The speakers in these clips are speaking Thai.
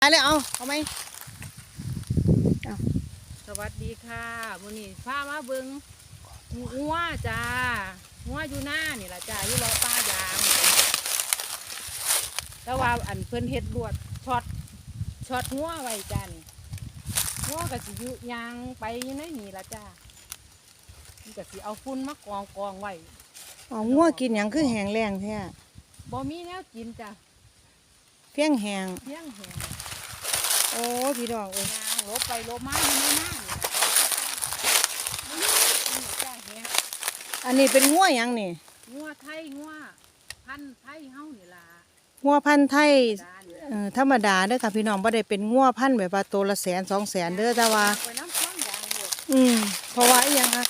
ไปเลยเอาเอาไหมสวัสดีค่ะมื้อนี้พามาเบิ่งงัวจ้างัวอยู่หน้านี่ล่ะจ้าอยู่รอป้ายางแต่ว่าอันเพิ่นเฮ็ดลวดช็อตช็อตงัวไว้จ้านี่งัวก็สิอยู่ยางไปอยู่ในนี่ล่ะจ้ามันก็สิเอาฝุ่นมากองกองไว้เอางัวกินหยังคือแหงแรงแท้บ่มีแนวกินจ้าเพียงแหงเพียงแหง โอ้พี่ดอกเอ้ยยางลบไปลบมาอยู่ในหน้านี่ล่ะจ้านี่จ้าแหงอันนี้เป็นงัวหยังนี่งัวไทยงัวพันธุ์ไทยเฮานี่ล่ะงัวพันธุ์ไทยจ้านี่เอ่อธรรมดาเด้อค่ะพี่น้องบ่ได้เป็นงัวพันธุ์แบบว่าตัวละแสนสองแสนเด้อแต่ว่าไปน้ำข้างยางหมดอืมเพราะว่าอีหยังคะ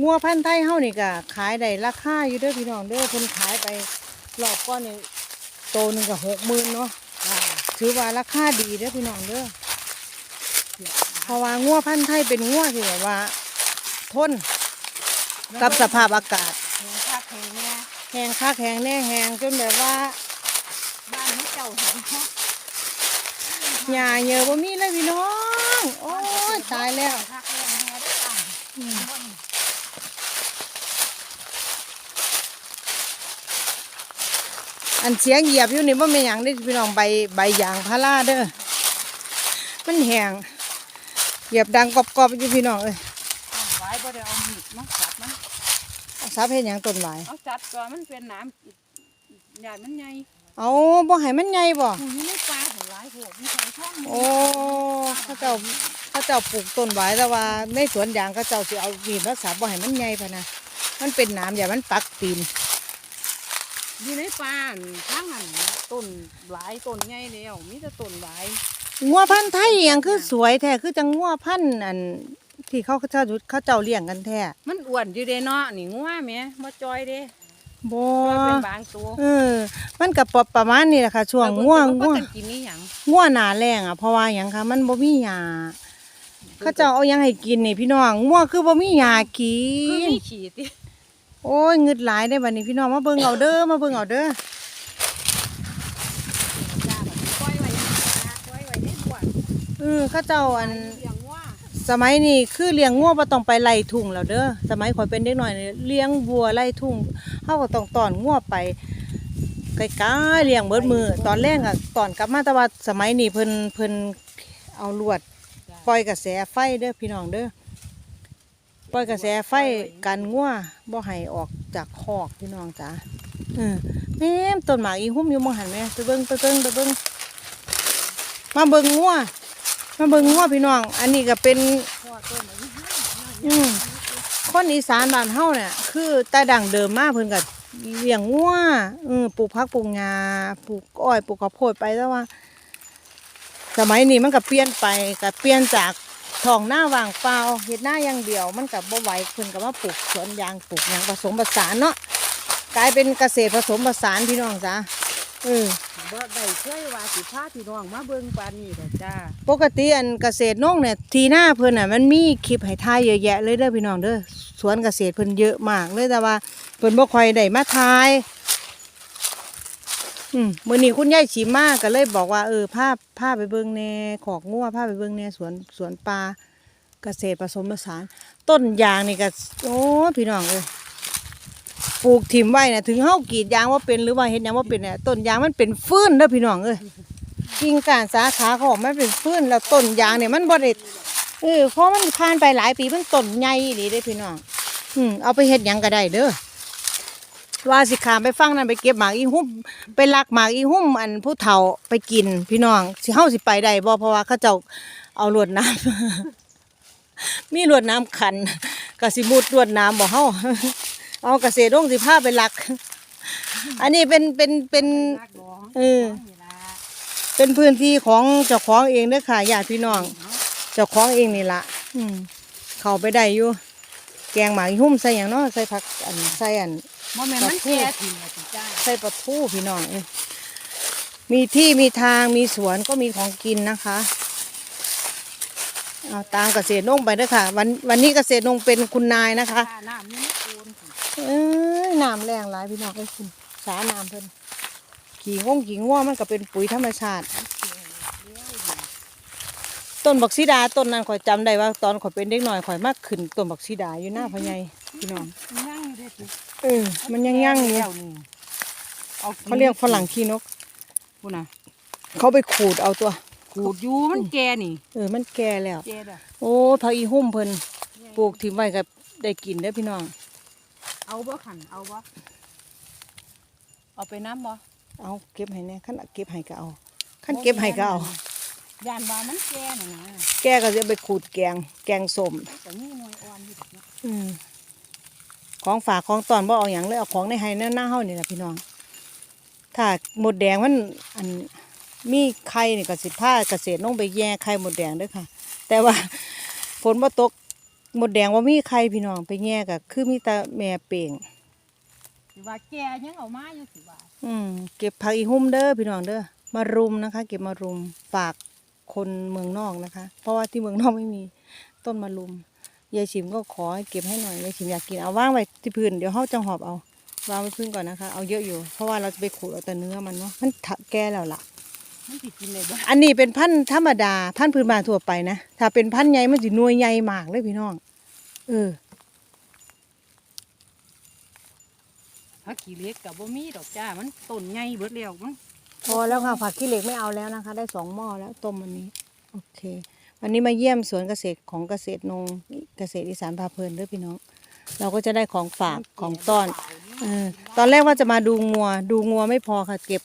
งัวพันธุ์ไทยเฮานี่ก็ขายได้ราคาอยู่เด้อพี่น้องเด้อเพิ่นขายไปรอบก้อนนี่โตหนึงก็หกหมื่นเนาะจ้า ถือว่าราคาดีเด้อพี่น้องเด้อเพราะว่างัวพันธุ์ไทยเป็นงัวที่แบบว่า ทนกับสภาพอากาศแหงคักแหงแน่แหงคักแหงแน่แหงจนแบบว่าบ้านนี้เจ้าเห็นเนาะหญ้าเยอะบ่มีเลยพี่น้อง โอ้ยตายแล้ว คักแหงแน่ได้ต่าง อืมอันเสียงเหยียบอยู่นี่ว่าเป็นหยังได้อพี่น้องใบใบยางพาราเด้อมันแหงเหยียบดังกรอบๆอยู่พี่น้องเอ้ยต้องไว้บ่ได้เอามีดมาจับมันเอาซับเฮ็ดหยังต้นไม้เอาจับก่อนมันเป็นน้ำอีกใหญ่มันใหญ่เอาบ่ให้มันใหญ่บ่หูอยู่ในปลาของหลายโหดมีใส่ช่องโอ้เขาเจ้าเขาเจ้าปลูกต้นไม้แต่ว่าในสวนยางเขาเจ้าสิเอามีดมาสับบ่ให้มันใหญ่พะนะมันเป็นหน้ำอย่ามันปักตีน อยู่ในปลาทั้งอันต้นหลายต้นใหญ่แล้วมีแต่ต้นหลายงัวพันธุ์ไทยอหย่างคือสวยแท้คือจังงัวพันธุ์อันที่เขาเขาเจ้าเขาเจ้าเลี้ยงกันแท้มันอ้วนอยู่เด้เนาะนี่งัวแหม่บ่จอยเด้บ่จอยเป็นบางตัวเออ มันก็ปประมาณนี้แหละค่ะช่วงง่วงง่ง่ววงงกินนี่หยังง่วงหนาแรงอะเพราะว่าหยังคะมันบ่มีหญ้าเขาเจ้าเอาหยังให้กินนี่พี่น้องง่วงคือบ่มีหญ้ากิคือนมีฉีดติ โอ้ยเงึดหลายได้บัดนี้พี่น้องมาเบิ่งเอาเด้อมาเบิ่งเอาเด้อจ้าแบบปล่อยไว้อย่างนี้นะปล่อยไว้ในขวดเออเขาเจ้าอันเลี้ยงว่าสมัยนี้คือเลี้ยงงัวบ่ต้องไปไล่ทุ่งแล้วเด้อสมัยข่อยเป็นเด็กน้อยนี่เลี้ยงวัวไล่ทุ่งเฮาก็ต้องตอนงัวไปไกลๆเลี้ยงเบิดมือ ตอนแรกอะตอนกลับมาแต่ว่าสมัยนี้เพิ่นเพิ่นเอาลวดปล่อยกระแสไฟเด้อพี่น้องเด้อ ปล่อยกระแสไฟกันงัวบ่ให้ออกจากคอกพี่น้องจ้าเออแม่ต้นหมากอีหุ่มอยู่มองหันแม่ไปเบิงไปเบิงไปเบิงมาเบิงงัวมาเบิงงัวพี่น้อง อันนี้ก็เป็นอืมคนอีสานบ้านเฮาเนี่ยคือแต่ดั้งเดิมมากเพิ่นก็เลี้ยงงัวเออปลูกผักปลูกหญ้าปลูกอ้อยปลูกข้าวโพดไปแต่ว่า สมัยนี้มันก็เปลี่ยนไปก็เปลี่ยนจาก ท้องหน้าว่างเปล่าเฮ็ดหน้าอย่างเดียว มันก็บ่ไหวเพิ่นก็มาปลูกสวนยางปลูกหยังผสมผสานเนาะกลายเป็นเกษตรผสมผสานพี่น้องจ้าเออบ่ได้เคยว่าสิพาพี่น้องมาเบิ่งปานนี้ดอกจ้า ปกติอันเกษตรนงเนี่ยทีหน้าเพิ่นน่ะมันมีคลิปให้ถ่ายเยอะแยะเลยเด้อพี่น้องเด้อสวนเกษตรเพิ่นเยอะมากเลยแต่ว่าเพิ่นบ่ค่อยได้มาถ่าย อืมมื้อนี้คุณยายฉีมากก็เลยบอกว่าเออพาพาไปเบิงแหน่ขอกงัวพาไปเบิงแหน่สวนสวนปลาเกษตรผสมผสาน ต้นยางนี่ก็โอ้พี่น้องเอ้ยปลูกถิ่มไว้น่ะถึงเฮากรีดยางว่าเป็นหรือว่าเฮ็ดหยังว่าเป็นเนี่ยต้นยางมันเป็นฟื้นเด้อพี่น้องเอ้ยกิ่งก้านสาขาของมันเป็นฟื้นแล้วต้นยางเนี่ยมันบริเออเพราะมันผ่านไปหลายปีมันต้นใหญ่ดีเด้อพี่น้องอืมเอาไปเฮ็ดหยังก็ได้เด้อ ว่าสิขามไปฟังนั่นไปเก็บหมากอีหุ่มไปลักหมากอีหุ่มอันผู้เฒ่าไปกิน พี่น้องสิเฮาสิไปได้บ่เพราะว่าเขาเจ้าเอาลวดน้ำ มีลวดน้ำขันก็สิมุดลวดน้ำบ่เฮาเอาเกษตรลงสิพาไปลัก อันนี้เป็นเป็นเป็นลากดองเออนี่ล่ะเป็นพื้นที่ของเจ้าของเองเด้อค่ะญาติพี่น้อง เจ้าของเองนี่ละอืมเข้าไปได้อยู่แกงหมากอีหุ่มใส่อย่างเนาะใส่ผักอันใส่อัน บ่แม่นมันแก่ถิ่นล่ะสิจ้าใส่ปลาทูพี่น้องเอ้ยมีที่มีทางมีสวนก็มีของกินนะคะเอาตามเกษตรนงไปเด้อค่ะ วันวันนี้เกษตรนงเป็นคุณนายนะคะค่าน้ำนี่มันโอนสิเอ้ยน้ำแรงหลายพี่น้องเอ้ยคุณสาน้ำเพิ่นขี่งงขี่ง่วมันก็เป็นปุ๋ยธรรมชาติเกี่ยวต้นบักซีดาต้นนั้นข่อยจำได้ว่า ตอนข่อยเป็นเด็กน้อยข่อยมากขึ้นต้นบักซีดาอยู่หน้าพ่อใหญ่พี่น้องนั่งอยู่เด้อสิ เออ มันยังยั่งอยู่แล้วนี่เอาเขาเรียกฝรั่งขี้นก พูดนะเขาไปขูดเอาตัว ขูดอยู่มันแก่นี่เออ มันแก่แล้ว แก่เด้อโอ้ผักอีหุ่มเพิ่นปลูกทิ้งไว้กับได้กินเด้อพี่น้อง เอาบ่ขันเอาบ่เอาไปน้ำบ่เอาเก็บให้แน่ขั้นเก็บให้ก็เอาขั้นเก็บให้ก็เอาย่านว่ามันแก่น่ะนะแกก็จะไปขูดแกง แกงส้มแต่นี่หน่วยอ่อนอยู่ดอกเนาะอืม ของฝากของตอนบ่เอาอย่างเลยเอาของในไห้หน้าหน้าเฮานี่แหละพี่น้อง ถ้าหมดแดงมันอันมีไข่นี่ก็สิผ้าเกษตรลงไปแย่ไข่หมดแดงเด้วยค่ะ แต่ว่าฝนบ่ตกหมดแดงว่ามีไข่พี่น้องไปแย่ก็คือมีแต่แม่เป่งสิว่าแก่ยังเอามาอยู่สิว่าอืมเก็บผักอีหุ่มเด้อพี่น้องเด้อมารุมนะคะ เก็บมารุมฝากคนเมืองนอกนะคะ เพราะว่าที่เมืองนอกไม่มีต้นมารุม ยายชิมก็ขอให้เก็บให้หน่อยยายชิมอยากกินเอาว่างไว้ที่พื้นเดี๋ยวเขาจะหอบเอาวางไว้พื้นก่อนนะคะ เอาเยอะอยู่ เพราะว่าเราจะไปขูดเอาแต่เนื้อมันเนาะมันถะแก่แล้วล่ะมันสิกินได้บ่อันนี้เป็นพันธุ์ธรรมดาพันธุ์พื้นบ้านทั่วไปนะถ้าเป็นพันธุ์ใหญ่มันสิหน่วยใหญ่มากเลยพี่น้องเออผักขี้เหล็กก็บ่มีดอกจ้ามันต้นใหญ่เบิดแล้วมันพอแล้วค่ะผักขี้เหล็กไม่เอาแล้วนะคะ ได้สองหม้อแล้วต้มวันนี้ โอเค วันนี้มาเยี่ยมสวนเกษตรของเกษตรนงเกษตรอีสานพาเพลินด้วยพี่น้อง เราก็จะได้ของฝากของต้อนเออตอนแรกว่าจะมาดูงัว ดูงัวไม่พอค่ะ เก็บ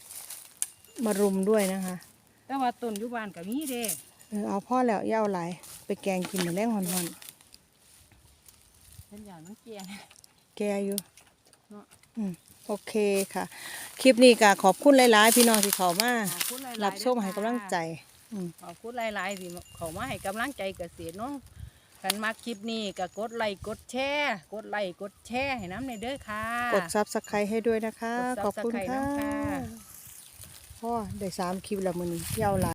มารุมด้วยนะคะ แต่ว่าต้นอยู่บ้านก็มีเด้เออเอาพ่อแล้วย่าเอาหลายไปแกงกินเหมือนแรงหอนฉันอยากมันแก่ๆแกอยู่เนาะ อืมโอเคค่ะ คลิปนี้ก็ขอบคุณหลายๆ พี่น้องที่เขามาขอบคุณหลายๆรับชมให้กำลังใจอืม ขอบคุณหลายๆที่เขามาให้กำลังใจเกษตรเน้องคันมาคลิปนี้ก็กดไลค์กดแชร์กดไลค์กดแชร์ให้น้ำในอยเด้อค่ะ กดซับสไครต์ให้ด้วยนะคะกดขอบคุณ Subscribe ค่ะน้ำค่ะพ่อได้สามคลิปแล้วมือนี้ยาวหลาย